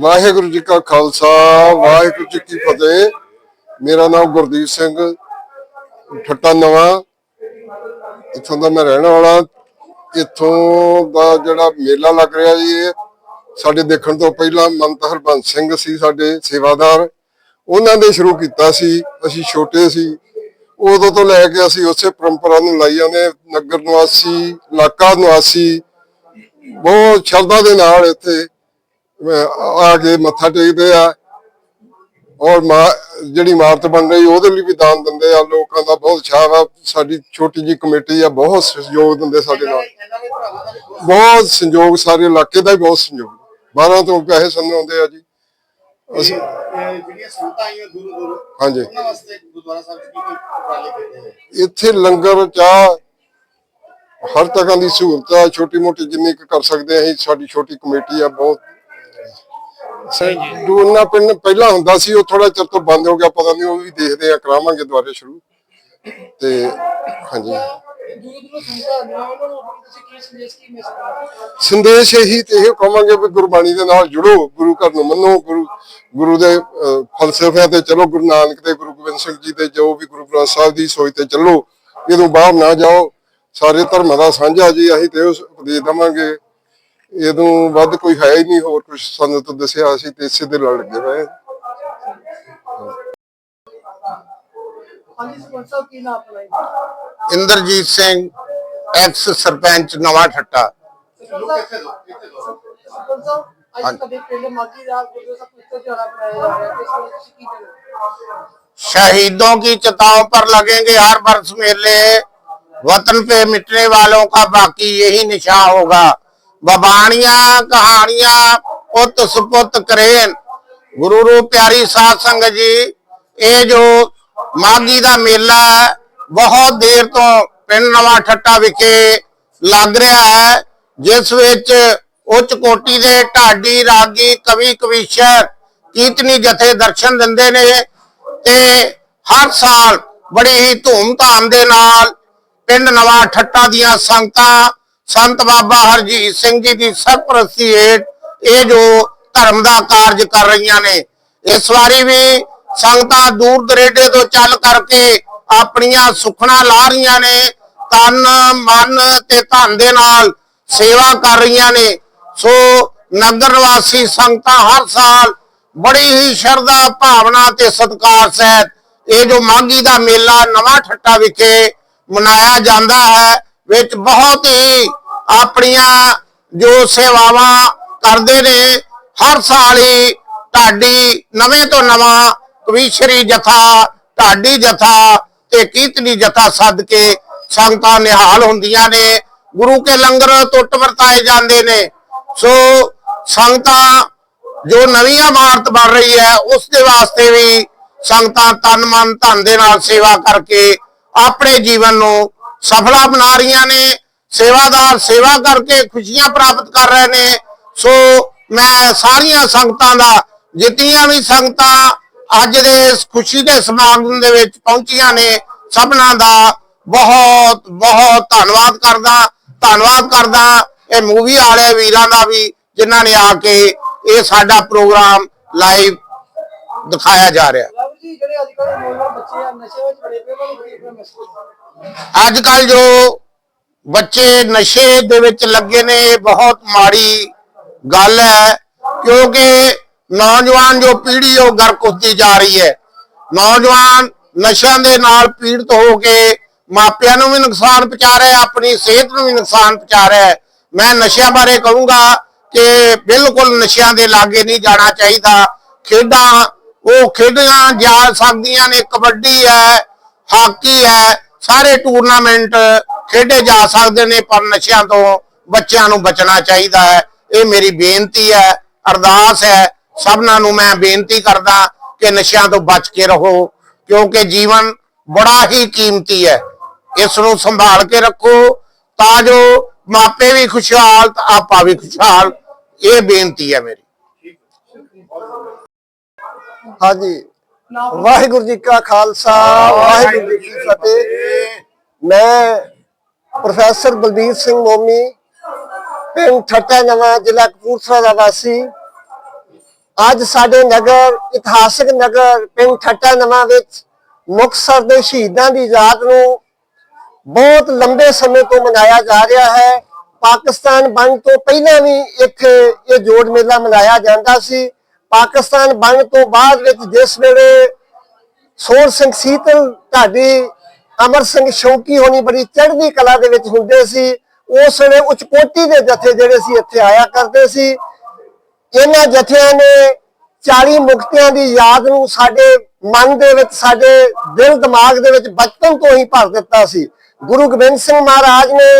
ਵਾਹਿਗੁਰੂ ਜੀ ਕਾ ਖਾਲਸਾ, ਵਾਹਿਗੁਰੂ ਜੀ ਕੀ ਫਤਿਹ। ਮੇਰਾ ਨਾਮ ਗੁਰਦੀਪ ਸਿੰਘ, ਠੱਟਾ ਨਵਾਂ। ਇੱਥੋਂ ਦਾ ਮੈਂ ਰਹਿਣ ਵਾਲਾ। ਇੱਥੋਂ ਦਾ ਜਿਹੜਾ ਮੇਲਾ ਲੱਗ ਰਿਹਾ ਜੀ, ਇਹ ਸਾਡੇ ਦੇਖਣ ਤੋਂ ਪਹਿਲਾਂ ਮੰਤ ਹਰਬੰਸ ਸਿੰਘ ਸੀ ਸਾਡੇ ਸੇਵਾਦਾਰ। ਉਹਨਾਂ ਨੇ ਸ਼ੁਰੂ ਕੀਤਾ ਸੀ, ਅਸੀਂ ਛੋਟੇ ਸੀ। ਉਦੋਂ ਤੋਂ ਲੈ ਕੇ ਅਸੀਂ ਉਸੇ ਪਰੰਪਰਾ ਨੂੰ ਲਾਈ ਜਾਂਦੇ ਨਗਰ ਨਿਵਾਸੀ, ਇਲਾਕਾ ਨਿਵਾਸੀ। ਬਹੁਤ ਸ਼ਰਧਾ ਦੇ ਨਾਲ ਇੱਥੇ ਆ ਕੇ ਮੱਥਾ ਟੇਕਦੇ ਆ। ਔਰ ਜਿਹੜੀ ਇਮਾਰਤ ਬਣ ਰਹੀ, ਉਹਦੇ ਲਈ ਵੀ ਦਾਨ ਦਿੰਦੇ ਆ। ਲੋਕਾਂ ਦਾ ਬਹੁਤ ਉਤਸ਼ਾਹ ਆ। ਸਾਡੀ ਛੋਟੀ ਜੀ ਕਮੇਟੀ ਆ, ਬਹੁਤ ਸਹਿਯੋਗ ਦਿੰਦੇ ਸਾਡੇ ਨਾਲ। ਬਹੁਤ ਬਹੁਤ ਸਾਰੇ ਇਲਾਕੇ ਦਾ ਹੀ ਬਹੁਤ ਸੰਯੋਗ। 12 ਤੋਂ ਪੈਸੇ ਸਾਨੂੰ ਆਉਂਦੇ ਆ ਜੀ। ਅਸੀਂ ਜਿਹੜੀਆਂ ਸੰਗਤਾਂ ਆਈਆਂ ਦੂਰੋਂ ਦੂਰੋਂ ਹਾਂਜੀ। ਉਹਨਾਂ ਵਾਸਤੇ ਗੁਰਦੁਆਰਾ ਸਾਹਿਬ ਕੀ ਕੀ ਉਪਰਾਲੇ ਕੀਤੇ ਇੱਥੇ ਲੰਗਰ, ਚਾਹ, ਹਰ ਤਰ੍ਹਾਂ ਦੀ ਸਹੂਲਤ ਆ ਛੋਟੀ ਮੋਟੀ ਜਿੰਨੀ ਕੁ ਕਰ ਸਕਦੇ ਆ ਅਸੀਂ, ਸਾਡੀ ਛੋਟੀ ਕਮੇਟੀ ਆ, ਬਹੁਤ ਡੂਨਾ ਪਿੰਡ ਪਹਿਲਾਂ ਹੁੰਦਾ ਸੀ ਉਹ ਥੋੜਾ ਚਿਰ ਤੋਂ ਬੰਦ ਹੋ ਗਿਆ ਪਤਾ ਨਹੀਂ ਉਹ ਵੀ ਦੇਖਦੇ ਆ ਕਰਾਵਾਂਗੇ ਦੁਬਾਰੇ ਸ਼ੁਰੂ। ਤੇ ਹਾਂਜੀ। ਦੂਰੋਂ ਦੂਰੋਂ ਸੰਗਤਾਂ ਆਉਂਦੀਆਂ ਉਹਨਾਂ ਨੂੰ ਆਪਣੀ ਤੁਸੀਂ ਕੀ ਸੰਦੇਸ਼ ਕੀ ਮੈਸੇਜ ਸੰਦੇਸ਼ ਇਹੀ ਤੇ ਇਹ ਕਹਾਂਗੇ ਵੀ ਗੁਰਬਾਣੀ ਦੇ ਨਾਲ ਜੁੜੋ ਗੁਰੂ ਘਰ ਨੂੰ ਮੰਨੋ ਗੁਰੂ ਗੁਰੂ ਦੇ ਫਲਸਫਿਆਂ ਤੇ ਚਲੋ ਗੁਰੂ ਨਾਨਕ ਤੇ ਗੁਰੂ ਗੋਬਿੰਦ ਸਿੰਘ ਜੀ ਤੇ ਜੋ ਵੀ ਗੁਰੂ ਗ੍ਰੰਥ ਸਾਹਿਬ ਦੀ ਸੋਚ ਤੇ ਚੱਲੋ ਇਹਦੋਂ ਬਾਹਰ ਨਾ ਜਾਓ। ਸਾਰੇ ਧਰਮਾਂ ਦਾ ਸਾਂਝਾ ਜੀ ਅਸੀਂ ਤੇ ਉਸ ਉਪਦੇਸ਼ ਦੇਵਾਂਗੇ। ਇਹਦੋਂ ਵੱਧ ਕੋਈ ਹੈ ਹੀ ਨਹੀਂ ਹੋਰ ਕੁਝ ਸਾਨੂੰ ਤਾਂ ਦੱਸਿਆ ਅਸੀਂ ਤੇ ਇਸੇ ਦੇ ਨਾਲ ਲੱਗੇ ਹੋਏ ਹਾਂ। ਹਾਂਜੀ ਸਰਪੰਚ ਸਾਹਿਬ ਕੀ ਨਾਮ ਆਪਣਾ ਜੀ ਇੰਦਰਜੀਤ ਸਿੰਘ ਐਕਸ ਸਰਪੰਚ ਨਵਾਂ ਠੱਟਾ ਸਰਪੰਚ ਸਾਹਿਬ ਅੱਜ ਕਦੇ ਪਿੰਡ ਮਾਗੀ ਦਾ ਗੁਰਦੁਆਰਾ ਸਾਹਿਬ ਪੁੱਤਰ ਤਿਉਹਾਰ ਮਨਾਇਆ ਜਾ ਰਿਹਾ ਹੈ ਇਸ ਬਾਰੇ ਤੁਸੀਂ ਕੀ ਕਹਿਣਾ शहीदों की चिताओं पर लगेंगे हर वर्ष मेले वतन पे मिटने वालों का बाकी यही निशा होगा ਬਬਾਣੀਆਂ ਕਹਾਣੀਆਂ, ਪੁੱਤ ਸੁਪੁੱਤ ਕਰੇਨ। ਗੁਰੂ ਰੂਪ ਪਿਆਰੀ ਸਾਧ ਸੰਗਤ ਜੀ, ਇਹ ਜੋ ਮਾਗੀ ਦਾ ਮੇਲਾ ਹੈ, ਬਹੁਤ ਦੇਰ ਤੋਂ ਪਿੰਡ ਨਵਾਂ ਠੱਟਾ ਵਿਖੇ ਲੱਗ ਰਿਹਾ ਹੈ, ਜਿਸ ਵਿੱਚ ਉੱਚ ਕੋਟੀ ਦੇ ਢਾਡੀ, ਰਾਗੀ, ਕਵੀ, ਕਵੀਸ਼ਰ ਕੀਤਨੀ ਜਥੇ ਦਰਸ਼ਨ ਦਿੰਦੇ ਨੇ ਤੇ ਹਰ ਸਾਲ ਬੜੀ ਹੀ ਧੂਮ ਧਾਮ ਦੇ ਨਾਲ ਪਿੰਡ ਨਵਾ ਠੱਟਾ ਦੀਆਂ ਸੰਗਤਾਂ ਸੰਤ ਬਾਬਾ ਹਰਜੀਤ ਸਿੰਘ ਜੀ ਦੀ ਸਰਪ੍ਰਸਤੀ ਹੇਠ ਇਹ ਜੋ ਧਰਮ ਦਾ ਕਾਰਜ ਕਰ ਰਹੀਆਂ ਨੇ, ਇਸ ਵਾਰੀ ਵੀ ਸੰਗਤਾਂ ਦੂਰ ਦਰੇਡੇ ਤੋਂ ਚੱਲ ਕਰਕੇ ਆਪਣੀਆਂ ਸੁਖਣਾ ਲਾ ਰਹੀਆਂ ਨੇ, ਤਨ, ਮਨ ਤੇ ਧਨ ਦੇ ਨਾਲ ਸੇਵਾ ਕਰ ਰਹੀਆਂ ਨੇ। ਸੋ ਨਗਰ ਨਿਵਾਸੀ ਸੰਗਤਾਂ ਹਰ ਸਾਲ ਬੜੀ ਹੀ ਸ਼ਰਧਾ, ਭਾਵਨਾ ਤੇ ਸਤਿਕਾਰ ਸਹਿਤ ਇਹ ਜੋ ਮਾਘੀ ਦਾ ਮੇਲਾ ਨਵਾਂ ਠੱਟਾ ਵਿਖੇ ਮਨਾਇਆ ਜਾਂਦਾ ਹੈ, ਵਿੱਚ ਬਹੁਤ ਹੀ ਆਪਣੀਆਂ ਜੋ ਸੇਵਾਵਾਂ ਕਰਦੇ ਨੇ, ਹਰ ਸਾਲ ਹੀ ਢਾਡੀ ਨਵੇਂ ਤੋਂ ਨਵਾਂ ਕਵੀਸ਼ਰੀ ਜਥਾ ਢਾਡੀ ਜਥਾ ਤੇ ਕੀਰਤਨੀ ਜਥਾ ਸੱਦ ਕੇ ਸੰਗਤਾਂ ਨਿਹਾਲ ਹੁੰਦੀਆਂ ਨੇ। ਗੁਰੂ ਕੇ ਲੰਗਰ ਟੁੱਟ ਵਰਤਾਏ ਜਾਂਦੇ ਨੇ। ਸੋ ਸੰਗਤਾਂ ਜੋ ਨਵੀਂ ਇਮਾਰਤ ਬਣ ਰਹੀ ਹੈ, ਉਸ ਦੇ ਵਾਸਤੇ ਵੀ ਸੰਗਤਾਂ ਤਨ ਮਨ ਧਨ ਦੇ ਨਾਲ ਸੇਵਾ ਕਰਕੇ ਆਪਣੇ ਜੀਵਨ ਨੂੰ ਸਫਲਾ ਬਣਾ ਰਹੀਆਂ ਨੇ। ਸੇਵਾਦਾਰ ਸੇਵਾ ਕਰਕੇ ਖੁਸ਼ੀਆਂ ਪ੍ਰਾਪਤ ਕਰ ਰਹੇ ਨੇ। ਸੋ ਮੈਂ ਸਾਰੀਆਂ ਸੰਗਤਾਂ ਦਾ ਜਿਤਨੀਆਂ ਵੀ ਸੰਗਤਾਂ ਅੱਜ ਦੇ ਇਸ ਖੁਸ਼ੀ ਦੇ ਸਮਾਗਮ ਦੇ ਵਿੱਚ ਪਹੁੰਚੀਆਂ ਨੇ ਸਭਨਾਂ ਦਾ ਬਹੁਤ ਬਹੁਤ ਧੰਨਵਾਦ ਕਰਦਾ ਧੰਨਵਾਦ ਕਰਦਾ। ਇਹ ਮੂਵੀ ਵਾਲੇ ਵੀਰਾਂ ਦਾ ਵੀ ਜਿਨ੍ਹਾਂ ਨੇ ਆ ਕੇ ਇਹ ਸਾਡਾ ਪ੍ਰੋਗਰਾਮ ਲਾਈਵ ਦਿਖਾਇਆ ਜਾ ਰਿਹਾ। ਅੱਜ ਕੱਲ ਜੋ ਬੱਚੇ ਨਸ਼ੇ ਦੇ ਵਿੱਚ ਲੱਗੇ ਨੇ, ਇਹ ਬਹੁਤ ਮਾੜੀ ਗੱਲ ਹੈ, ਕਿਉਂਕਿ ਨੌਜਵਾਨ ਜੋ ਪੀੜ੍ਹੀ ਉਹ ਗਰਕ ਹੁੰਦੀ ਜਾ ਰਹੀ ਹੈ। ਨੌਜਵਾਨ ਨਸ਼ਿਆਂ ਦੇ ਨਾਲ ਪੀੜਤ ਹੋ ਕੇ ਮਾਪਿਆਂ ਨੂੰ ਵੀ ਨੁਕਸਾਨ ਪਹੁੰਚਾ ਰਿਹਾ ਹੈ, ਆਪਣੀ ਸਿਹਤ ਨੂੰ ਵੀ ਨੁਕਸਾਨ ਪਹੁੰਚਾ ਰਿਹਾ ਹੈ। ਮੈਂ ਨਸ਼ਿਆਂ ਬਾਰੇ ਕਹੂੰਗਾ ਕਿ ਬਿਲਕੁਲ ਨਸ਼ਿਆਂ ਦੇ ਲਾਗੇ ਨਹੀਂ ਜਾਣਾ ਚਾਹੀਦਾ। ਖੇਡਾਂ, ਉਹ ਖੇਡੀਆਂ ਜਾ ਸਕਦੀਆਂ ਨੇ, ਕਬੱਡੀ ਹੈ, ਹਾਕੀ ਹੈ, ਸਾਰੇ ਟੂਰਨਾਮੈਂਟ ਖੇਡੇ ਜਾ ਸਕਦੇ ਨੇ, ਪਰ ਨਸ਼ਿਆਂ ਤੋਂ ਬੱਚਿਆਂ ਨੂੰ ਬਚਣਾ ਚਾਹੀਦਾ ਹੈ। ਇਹ ਮੇਰੀ ਬੇਨਤੀ ਹੈ, ਅਰਦਾਸ ਹੈ, ਸਭਨਾਂ ਨੂੰ ਮੈਂ ਬੇਨਤੀ ਕਰਦਾ ਕਿ ਨਸ਼ਿਆਂ ਤੋਂ ਬਚ ਕੇ ਰਹੋ, ਕਿਉਂਕਿ ਜੀਵਨ ਬੜਾ ਹੀ ਕੀਮਤੀ ਹੈ। ਇਸ ਨੂੰ ਸੰਭਾਲ ਕੇ ਰੱਖੋ, ਤਾਂ ਜੋ ਮਾਪੇ ਵੀ ਖੁਸ਼ਹਾਲ, ਤਾਂ ਆਪਾ ਵੀ ਖੁਸ਼ਹਾਲ। ਇਹ ਬੇਨਤੀ ਹੈ ਮੇਰੀ। ਹਾਂਜੀ। ਵਾਹਿਗੁਰੂ ਜੀ ਕਾ ਖਾਲਸਾ, ਵਾਹਿਗੁਰੂ ਜੀ ਕੀ ਫਤਿਹ। ਮੈਂ ਪ੍ਰੋਫੈਸਰ ਬਲਬੀਰ ਸਿੰਘ ਮੋਮੀ, ਪਿੰਡ ਠੱਟਾ ਨਵਾਂ, ਜ਼ਿਲ੍ਹਾ ਕਪੂਰਥਲਾ ਦਾ ਵਾਸੀ। ਅੱਜ ਸਾਡੇ ਨਗਰ, ਇਤਿਹਾਸਕ ਨਗਰ, ਪਿੰਡ ਠੱਟਾ ਨਵਾਂ ਵਿੱਚ ਮੁਕਤਸਰ ਦੇ ਸ਼ਹੀਦਾਂ ਦੀ ਯਾਦ ਨੂੰ ਬਹੁਤ ਲੰਬੇ ਸਮੇਂ ਤੋਂ ਮਨਾਇਆ ਜਾ ਰਿਹਾ ਹੈ। ਪਾਕਿਸਤਾਨ ਬਣ ਤੋਂ ਪਹਿਲਾਂ ਵੀ ਇੱਥੇ ਇਹ ਜੋੜ ਮੇਲਾ ਮਨਾਇਆ ਜਾਂਦਾ ਸੀ। ਪਾਕਿਸਤਾਨ ਬਣ ਤੋਂ ਬਾਅਦ ਵਿੱਚ ਜਿਸ ਵੇਲੇ ਸੋਰ ਸਿੰਘ ਸੀਤਲ ਢਾਡੀ ਅਮਰ ਸਿੰਘ ਸ਼ੌਕੀ ਹੋਣੀ ਬੜੀ ਚੜ੍ਹਦੀ ਕਲਾ ਦੇ ਵਿੱਚ ਹੁੰਦੇ ਸੀ। ਉਸ ਵੇਲੇ ਉੱਚ ਦੇ ਜਥੇ ਜਿਹੜੇ ਸੀ, ਇੱਥੇ ਆਇਆ ਕਰਦੇ ਸੀ। ਇਹਨਾਂ ਜਥਿਆਂ ਨੇ 40 ਮੁਕਤਿਆਂ ਦੀ ਯਾਦ ਨੂੰ ਸਾਡੇ ਮਨ ਦੇ ਵਿੱਚ, ਸਾਡੇ ਦਿਲ ਦਿਮਾਗ ਦੇ ਵਿੱਚ ਬਚਪਨ ਤੋਂ ਹੀ ਭਰ ਦਿੱਤਾ ਸੀ। ਗੁਰੂ ਗੋਬਿੰਦ ਸਿੰਘ ਮਹਾਰਾਜ ਨੇ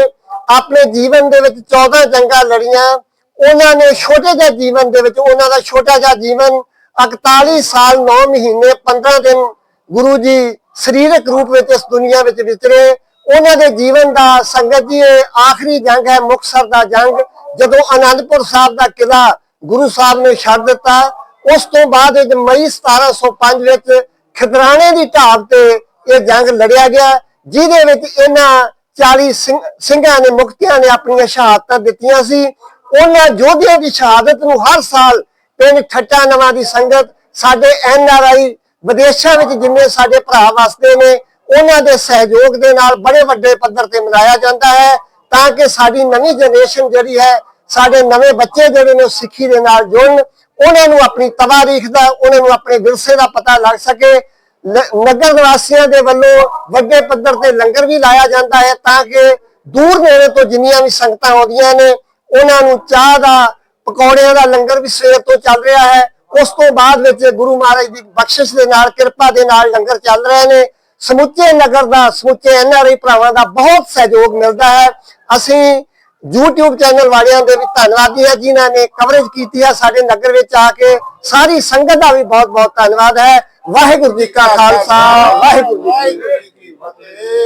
ਆਪਣੇ ਜੀਵਨ ਦੇ ਵਿੱਚ 14 ਜੰਗਾਂ ਲੜੀਆਂ। ਉਹਨਾਂ ਨੇ ਛੋਟੇ ਜਿਹੇ ਜੀਵਨ ਦੇ ਵਿੱਚ, ਉਹਨਾਂ ਦਾ ਛੋਟਾ ਜਿਹਾ ਜੀਵਨ 41 ਸਾਲ 9 ਮਹੀਨੇ 15 ਦਿਨ ਗੁਰੂ ਜੀ ਸਰੀਰਕ ਰੂਪ ਵਿੱਚ ਇਸ ਦੁਨੀਆ ਵਿੱਚ ਵਿਚਰੇ। ਉਹਨਾਂ ਦੇ ਜੀਵਨ ਦਾ ਸੰਗਤ ਜੀ, ਇਹ ਆਖਰੀ ਜੰਗ ਹੈ, ਮੁਕਤਸਰ ਦਾ ਜੰਗ। ਜਦੋਂ ਆਨੰਦਪੁਰ ਸਾਹਿਬ ਦਾ ਕਿਲਾ ਗੁਰੂ ਸਾਹਿਬ ਨੇ ਛੱਡ ਦਿੱਤਾ, ਉਸ ਤੋਂ ਬਾਅਦ ਵਿੱਚ ਮਈ 1705 ਵਿੱਚ ਖਿਦਰਾਣੇ ਦੀ ਢਾਬ ਤੇ ਇਹ ਜੰਗ ਲੜਿਆ ਗਿਆ, ਜਿਹਦੇ ਵਿੱਚ ਇਹਨਾਂ 40 ਸਿੰਘਾਂ ਨੇ, ਮੁਕਤਿਆਂ ਨੇ ਆਪਣੀਆਂ ਸ਼ਹਾਦਤਾਂ ਦਿੱਤੀਆਂ ਸੀ। ਉਹਨਾਂ ਯੋਧਿਆਂ ਦੀ ਸ਼ਹਾਦਤ ਨੂੰ ਹਰ ਸਾਲ ਪਿੰਡ ਠੱਟਾ ਨਵਾਂ ਦੀ ਸੰਗਤ, ਸਾਡੇ ਐਨ ਆਰ ਆਈ ਵਿਦੇਸ਼ਾਂ ਵਿੱਚ ਜਿੰਨੇ ਸਾਡੇ ਭਰਾ ਵਸਦੇ ਨੇ, ਉਹਨਾਂ ਦੇ ਸਹਿਯੋਗ ਦੇ ਨਾਲ ਬੜੇ ਵੱਡੇ ਪੱਧਰ ਤੇ ਮਨਾਇਆ ਜਾਂਦਾ ਹੈ, ਤਾਂ ਕਿ ਸਾਡੀ ਨਵੀਂ ਜਨਰੇਸ਼ਨ ਜਿਹੜੀ ਹੈ, ਸਾਡੇ ਨਵੇਂ ਬੱਚੇ ਜਿਹੜੇ ਨੇ ਉਹ ਸਿੱਖੀ ਦੇ ਨਾਲ ਜੁੜਨ, ਉਹਨਾਂ ਨੂੰ ਆਪਣੀ ਤਵਾਰੀਖ ਦਾ ਉਹਨਾਂ ਨੂੰ ਆਪਣੇ ਵਿਰਸੇ ਦਾ ਪਤਾ ਲੱਗ ਸਕੇ। ਨਗਰ ਨਿਵਾਸੀਆਂ ਦੇ ਵੱਲੋਂ ਵੱਡੇ ਪੱਧਰ ਤੇ ਲੰਗਰ ਵੀ ਲਾਇਆ ਜਾਂਦਾ ਹੈ, ਤਾਂ ਕਿ ਦੂਰ ਨੇੜੇ ਤੋਂ ਜਿੰਨੀਆਂ ਵੀ ਸੰਗਤਾਂ ਆਉਂਦੀਆਂ ਨੇ, ਉਹਨਾਂ ਨੂੰ ਚਾਹ ਦਾ, ਪਕੌੜਿਆਂ ਦਾ ਲੰਗਰ ਵੀ ਸਵੇਰ ਤੋਂ ਚੱਲ ਰਿਹਾ ਹੈ। ਉਸ ਤੋਂ ਬਾਅਦ ਵਿੱਚ ਗੁਰੂ ਮਹਾਰਾਜ ਦੀ ਬਖਸ਼ਿਸ਼ ਦੇ ਨਾਲ, ਕਿਰਪਾ ਦੇ ਨਾਲ ਲੰਗਰ ਚੱਲ ਰਹੇ ਨੇ। ਸਮੁੱਚੇ ਨਗਰ ਦਾ, ਸਮੁੱਚੇ ਐਨਆਰਆਈ ਭਰਾਵਾਂ ਦਾ ਬਹੁਤ ਸਹਿਯੋਗ ਮਿਲਦਾ ਹੈ। ਅਸੀਂ YouTube ਚੈਨਲ ਵਾਲਿਆਂ ਦੇ ਵੀ ਧੰਨਵਾਦੀ ਹੈ, ਜਿਨ੍ਹਾਂ ਨੇ ਕਵਰੇਜ ਕੀਤੀ ਹੈ ਸਾਡੇ ਨਗਰ ਵਿੱਚ ਆ ਕੇ। ਸਾਰੀ ਸੰਗਤ ਦਾ ਵੀ ਬਹੁਤ ਬਹੁਤ ਧੰਨਵਾਦ ਹੈ। ਵਾਹਿਗੁਰੂ ਜੀ ਕਾ ਖਾਲਸਾ, ਵਾਹਿਗੁਰੂ ਜੀ ਕੀ ਫਤਿਹ।